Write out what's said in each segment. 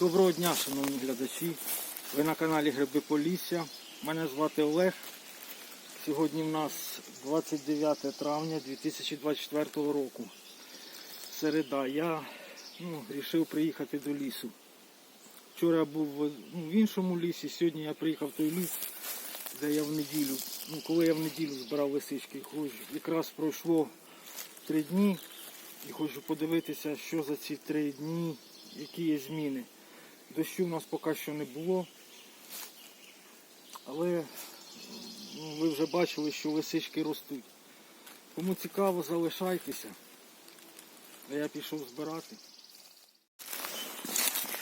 Доброго дня, шановні глядачі. Ви на каналі Гриби Полісся. Мене звати Олег. Сьогодні в нас 29 травня 2024 року. Середа. Я ну, вирішив приїхати до лісу. Вчора я був ну, в іншому лісі, сьогодні я приїхав в той ліс, де я в неділю, ну коли я в неділю збирав лисички, ходжу. Якраз пройшло три дні і хочу подивитися, що за ці три дні, які є зміни. Дощу в нас поки що не було. Але ну, ви вже бачили, що лисички ростуть. Кому цікаво, залишайтеся. А я пішов збирати.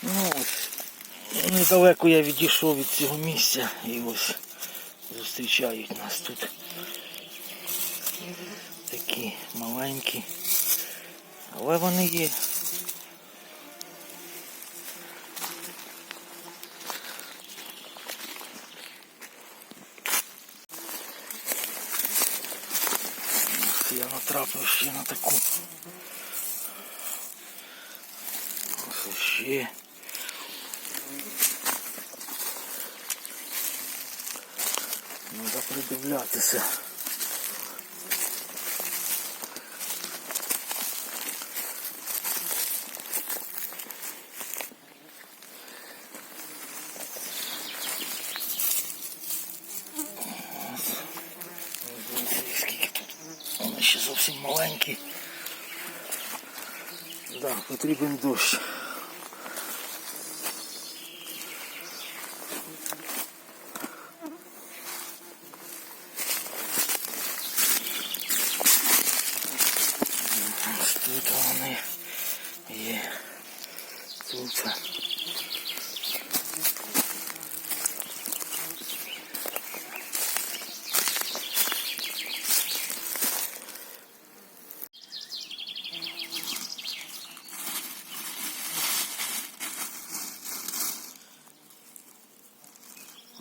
Ну ось, недалеко я відійшов від цього місця і ось зустрічають нас тут. Такі маленькі. Але вони є. Ось Я натрапив ще на таку. Ось ще. Треба придивлятися. Дивіться, скільки тут. Вони ще зовсім маленькі. Да, потрібен дощ. Ось Тут вони є. Тут.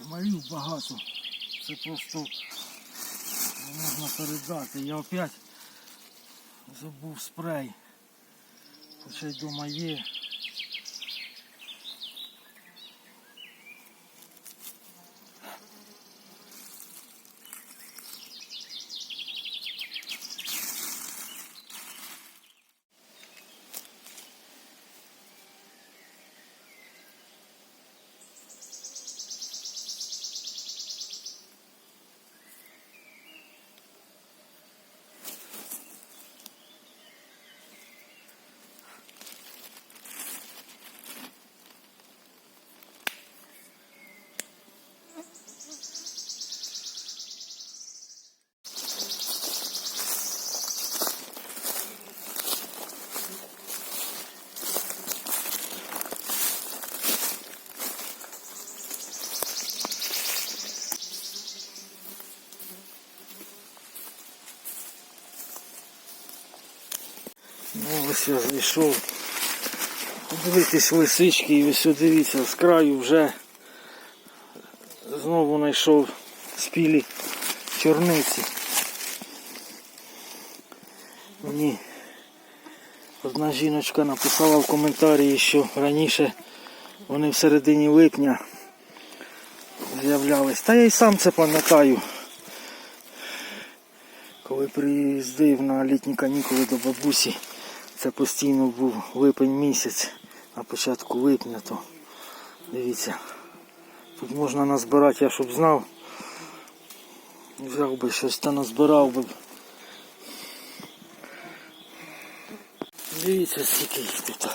Комарів багато. Це просто не можна передати. Я опять забув спрей. Хоча й вдома є. Ну ось я зайшов. Подивитись лисички і ось дивіться, з краю вже знову знайшов спілі чорниці. Мені одна жіночка написала в коментарі, що раніше вони в середині липня з'являлись. Та я й сам це пам'ятаю. Коли приїздив на літні канікули до бабусі, це постійно був липень місяць, на початку липня, то дивіться, тут можна назбирати, я щоб знав, взяв би щось та назбирав би. Дивіться, скільки їх тут.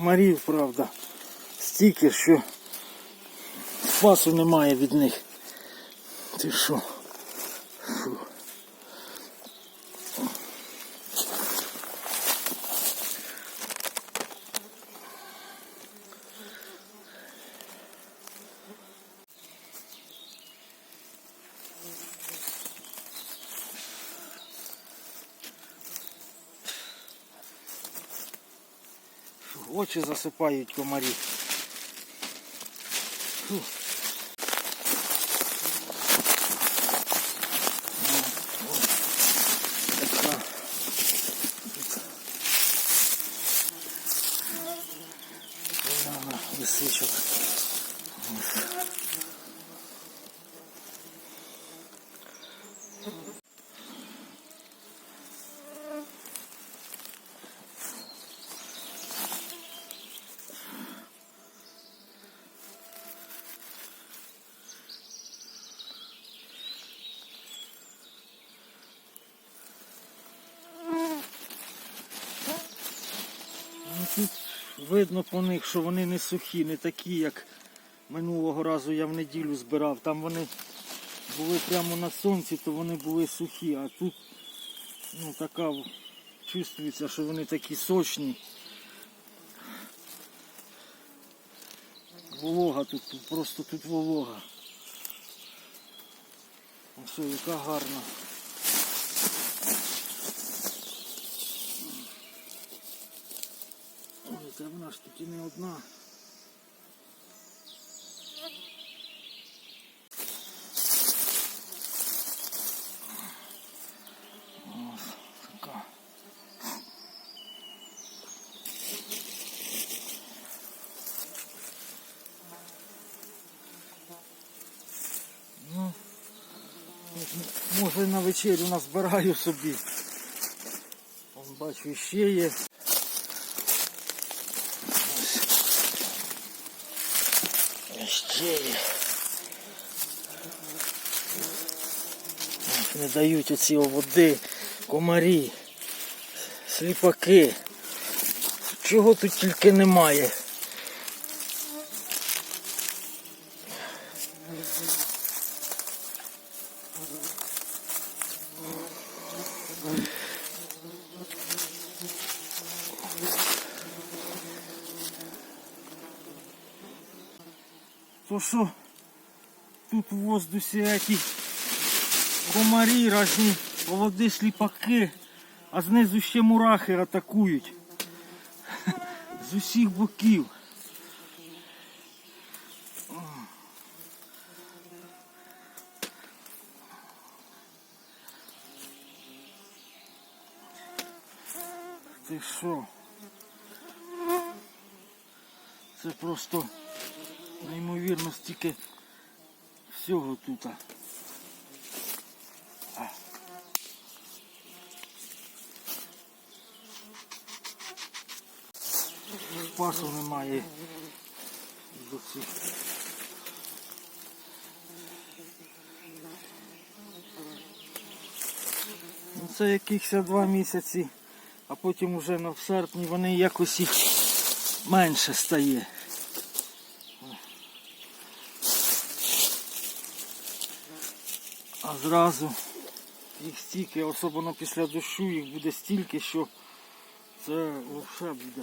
Комарів, правда, стільки, що спасу немає від них. Ти що? Фу. Очі засипають комарі. Фу. О, о, така. Вона лисичок. Ну, тут видно по них, що вони не сухі, не такі, як минулого разу я в неділю збирав. Там вони були прямо на сонці, то вони були сухі, а тут ну, така чувствується, що вони такі сочні. Волога тут, просто тут волога. Ось яка гарна. Ой, та вона ж тут і не одна. Може на вечерю назбираю собі. Бачу ще є. Ще є. Ох, Не дають оці води, комарі, сліпаки. Чого тут тільки немає. То що тут в воздусі эти комарі різні, молоді сліпаки, а знизу ще мурахи атакують. З усіх боків. Ти що? Це просто неймовірно стільки всього тут. Пасу немає. Ну, Це якихось два місяці, а потім вже на серпні вони якось їх менше стає. А зразу їх стільки, особливо після дощу, їх буде стільки, що це взагалі буде.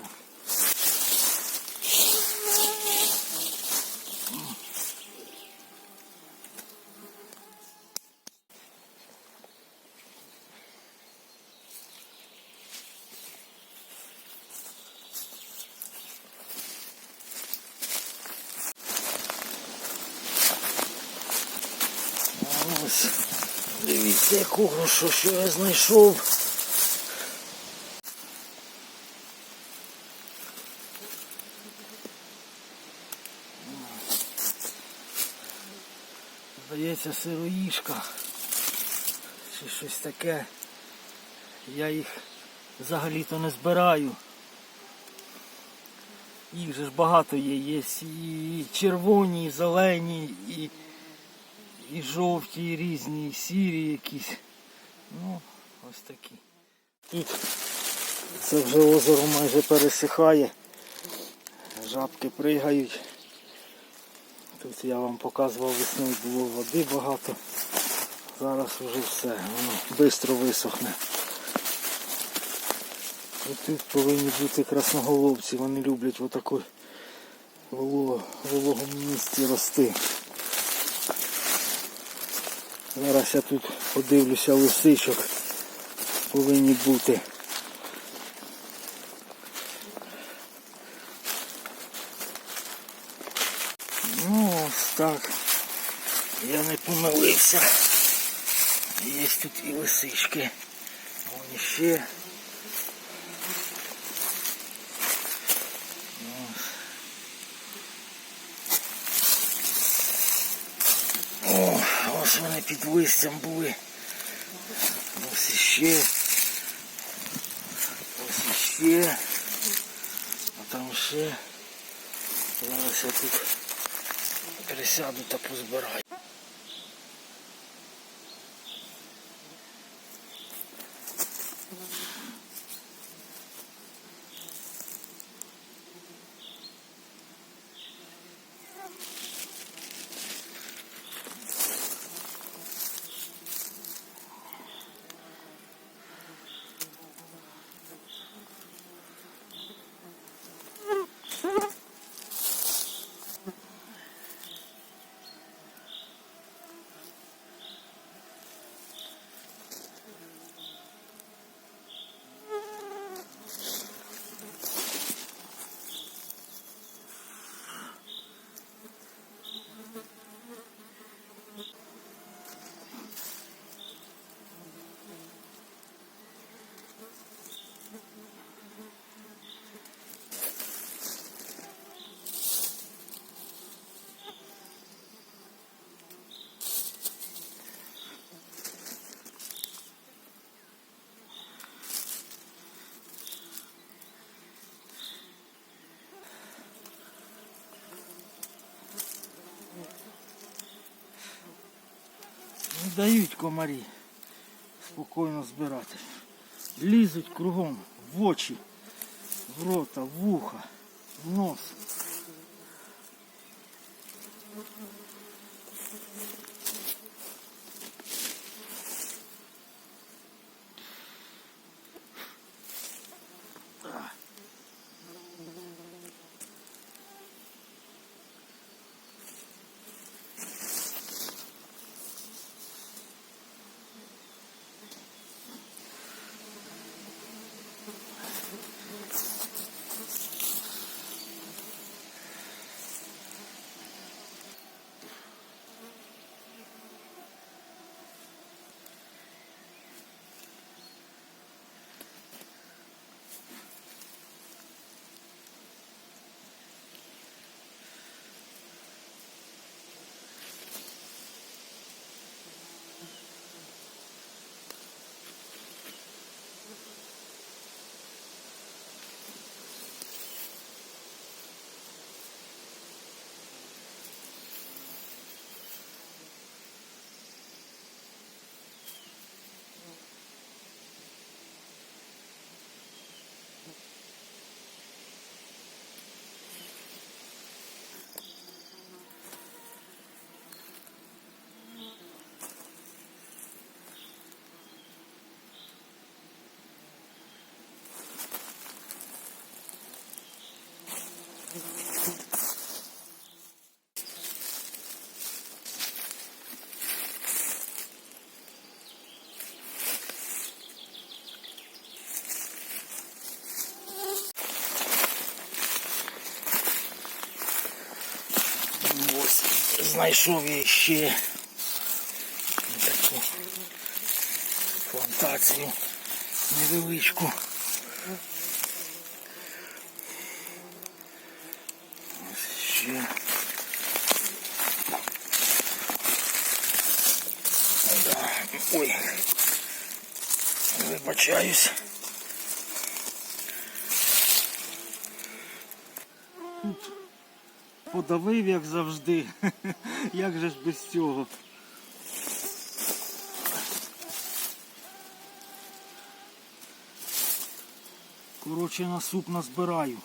А Ось, дивіться, що, що я знайшов. Здається, сироїшка. Чи щось таке. Я їх взагалі-то не збираю. Їх же ж багато є. Є і червоні, і зелені, і і жовті, і різні, і сірі якісь. Ну, ось такі. Тут це вже озеро майже пересихає. Жабки пригають. Тут я вам показував весною було води багато. Зараз вже все, воно швидко висохне. І тут повинні бути красноголовці, вони люблять в отакій вологому місці рости. Зараз я тут подивлюся лисичок. Повинні бути. Ну ось так. Я не помилився. Є тут і лисички. Вони ще. Під листям були. Ось іще. Ось іще. А там ще. Зараз я тут присяду та позбираю. Дають комарі спокійно збирати. Лізуть кругом в очі, в рота, в вуха, в нос. Ось знайшов я ще таку плантацію невеличку. Ой. Вибачаюсь. Подавив, як завжди. Як же ж без цього? Коротше, на суп назбираю.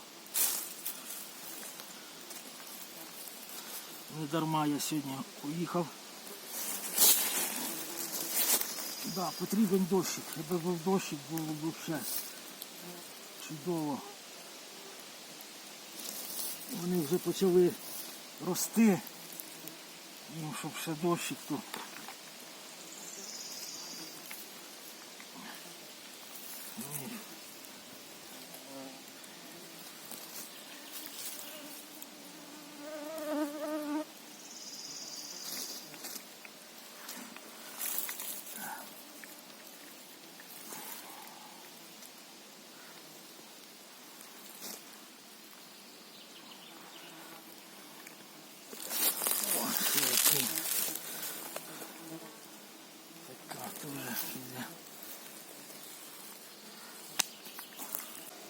Не дарма я сьогодні поїхав. Да, потрібен дощик. Якби був дощик, було б взагалі чудово. Вони вже почали рости. Ну, щоб ще дощик то.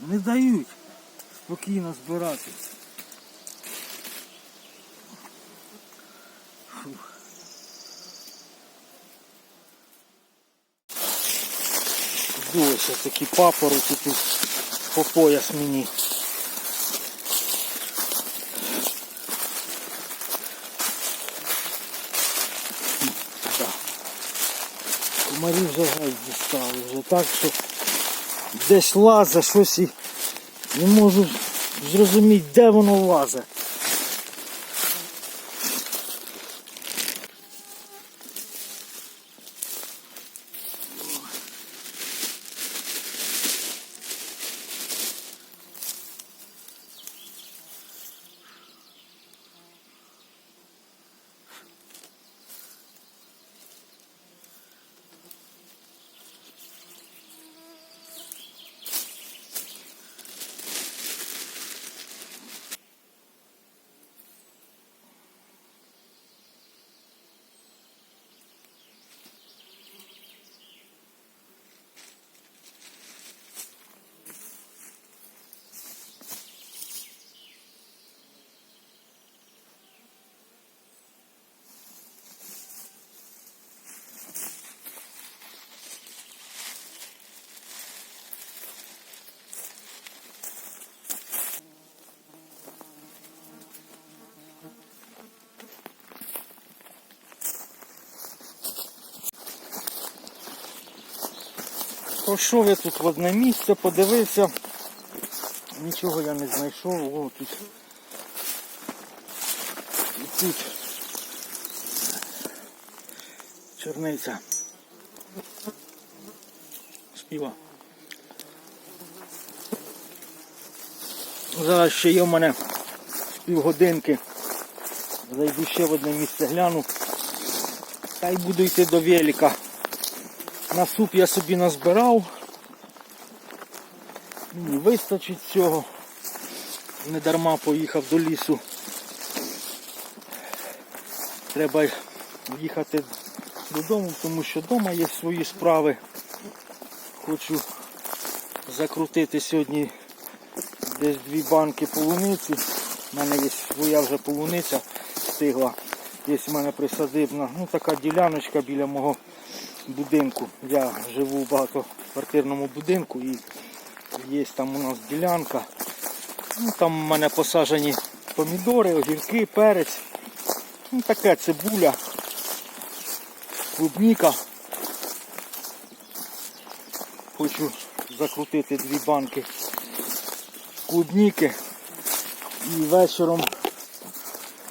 Не дають спокійно збирати. Фух. Дивися, такі папороті тут по пояс мені. Комарі вже геть дістали, вже так, що десь лазить щось і не можу зрозуміти, де воно лазить. Пішов я тут в одне місце, подивився. Нічого я не знайшов. О, тут. І тут. Черниця. Співа. Зараз ще є в мене півгодинки. Зайду ще в одне місце гляну. Та й буду йти до велика. На суп я собі назбирав. Мені вистачить цього. Не дарма поїхав до лісу. Треба їхати додому, тому що вдома є свої справи. Хочу закрутити сьогодні десь дві банки полуниці. У мене є своя вже полуниця стигла. Є в мене присадибна. Ну така діляночка біля мого будинку. Я живу в багатоквартирному будинку і є там у нас ділянка. Ну, там у мене посаджені помідори, огірки, перець. Ну, таке цибуля, клубніка. Хочу закрутити дві банки клубніки і вечором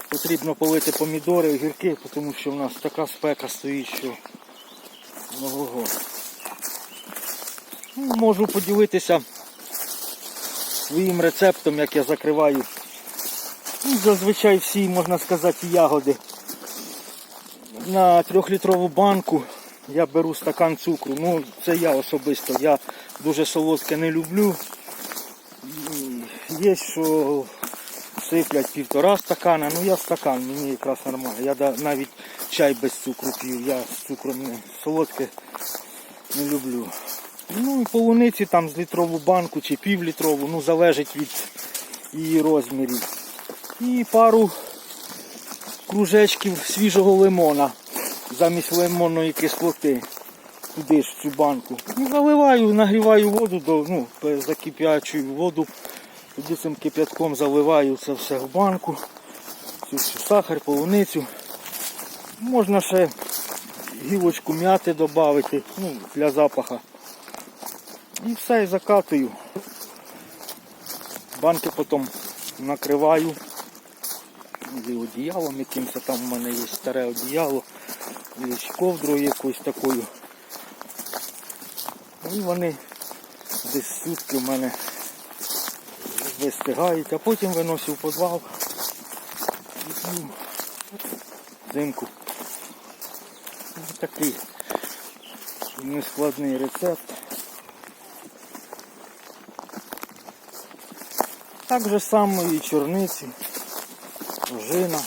потрібно полити помідори, огірки, тому що в нас така спека стоїть, що Ого. Ну, Можу поділитися своїм рецептом, як я закриваю. Ну, зазвичай всі, можна сказати, ягоди. На трьохлітрову банку я беру стакан цукру. Ну, це я особисто. Я дуже солодке не люблю. Є, що сиплять півтора стакана, ну я стакан, мені якраз нормально. Я навіть чай без цукру п'ю, я з цукром не солодке не люблю. Ну і полуниці там з літрову банку чи півлітрову, ну залежить від її розмірів. І пару кружечків свіжого лимона замість лимонної кислоти. Туди ж в цю банку. І заливаю, нагріваю воду, ну, закип'ячую воду. Тоді цим кип'ятком заливаю це все в банку. Цю сахар, полуницю. Можна ще гілочку м'яти додати, ну, для запаха. І все, і закатую. Банки потім накриваю. І одіялом якимось там у мене є старе одіяло, і ковдрою якоюсь такою. І вони десь сутки в мене вистигають, а потім виносив в підвал і п'ю взимку. Ось Такий нескладний рецепт. Так же само і чорниці, ожина.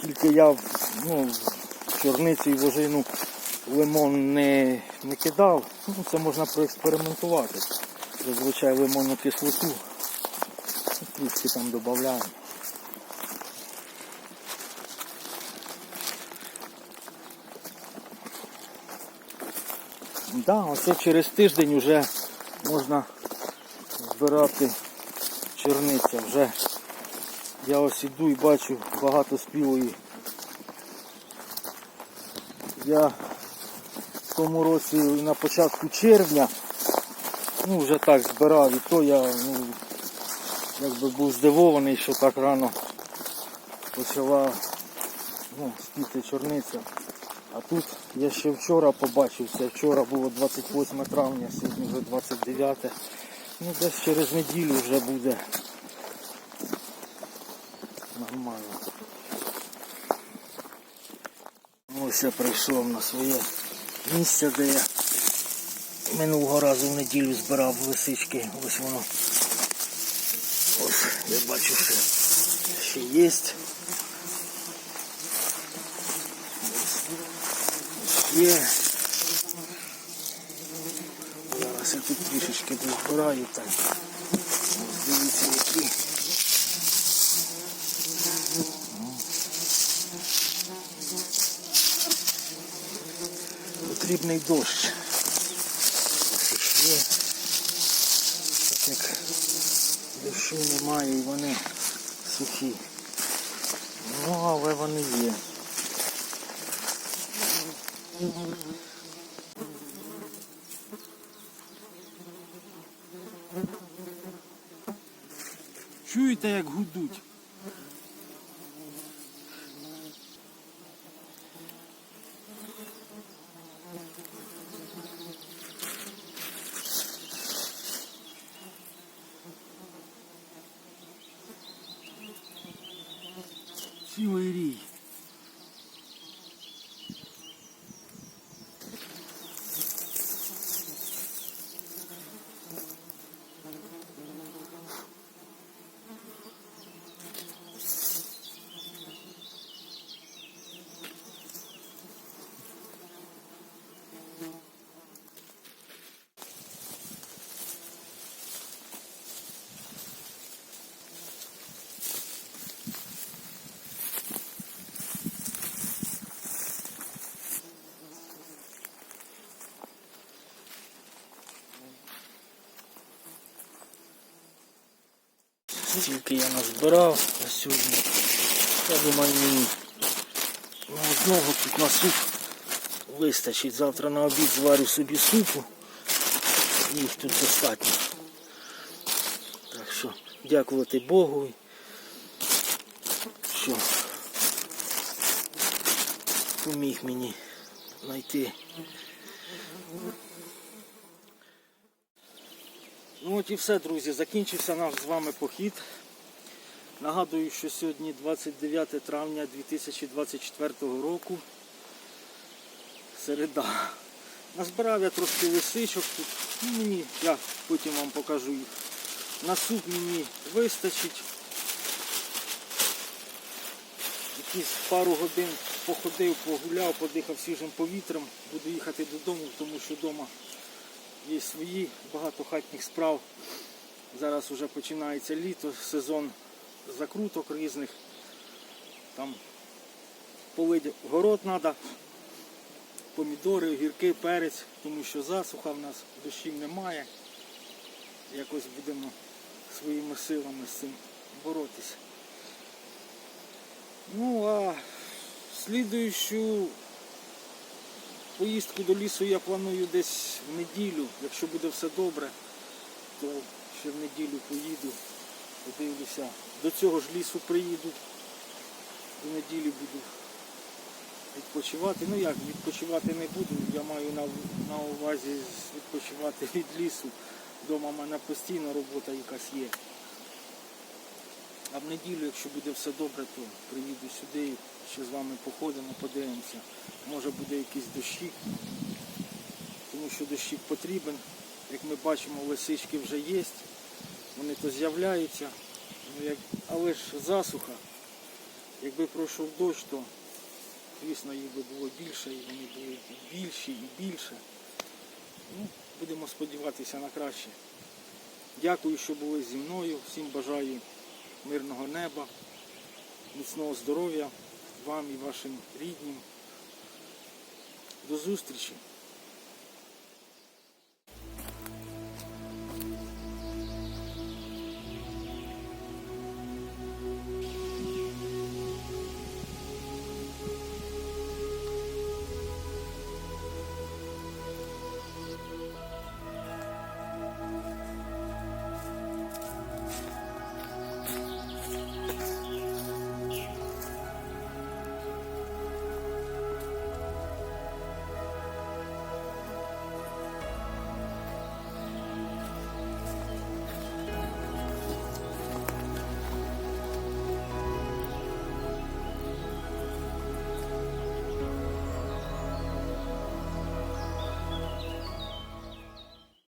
Тільки я ну, в чорниці і в ожину лимон не, не кидав, ну, це можна проекспериментувати. Зазвичай лимонну кислоту трішки там додаємо. Да, оце через тиждень вже можна збирати черниця. Вже я ось іду і бачу багато спілої. Я тому році на початку червня ну вже так збирав і то я ну, якби був здивований, що так рано почала ну, спіти чорниця. А тут я ще вчора побачив це. Вчора було 28 травня, сьогодні вже 29. Ну десь через неділю вже буде нормально. Ось я прийшов на своє місце, де я минулого разу в неділю збирав лисички. Ось воно. Ось, я бачу, що ще є. Є. Зараз я тут трішечки дозбираю так. Ось дивіться які. Потрібний дощ. Ще. Так як дощу немає і вони сухі. Ну, але вони є. Чуєте, як гудуть? Стільки я назбирав на сьогодні. Я думаю, мені на одного тут на суп вистачить. Завтра на обід зварю собі супу. Їх тут достатньо. Так що дякувати Богу, що поміг мені знайти. От і все, друзі, закінчився наш з вами похід. Нагадую, що сьогодні 29 травня 2024 року. Середа. Назбирав я трошки лисичок тут. Ну, мені, я потім вам покажу їх. На суп мені вистачить. Якісь пару годин походив, погуляв, подихав свіжим повітрям. Буду їхати додому, тому що вдома є свої багато хатніх справ. Зараз вже починається літо, сезон закруток різних. Там полить город треба, помідори, огірки, перець, тому що засуха в нас, дощів немає. Якось будемо своїми силами з цим боротися. Ну а слідуючу Поїздку до лісу я планую десь в неділю. Якщо буде все добре, то ще в неділю поїду, подивлюся. До цього ж лісу приїду, до неділі буду відпочивати. Ну як, відпочивати не буду, я маю на, на увазі відпочивати від лісу. Дома в мене постійна робота якась є. А в неділю, якщо буде все добре, то приїду сюди, ще з вами походимо, подивимося. Може буде якісь дощі, тому що дощик потрібен. Як ми бачимо, лисички вже є, вони то з'являються. Ну, як... Але ж засуха. Якби пройшов дощ, то Звісно, їх би було більше, і вони були більші і більше. Ну, будемо сподіватися на краще. Дякую, що були зі мною. Всім бажаю мирного неба, міцного здоров'я вам і вашим рідним. До зустрічі!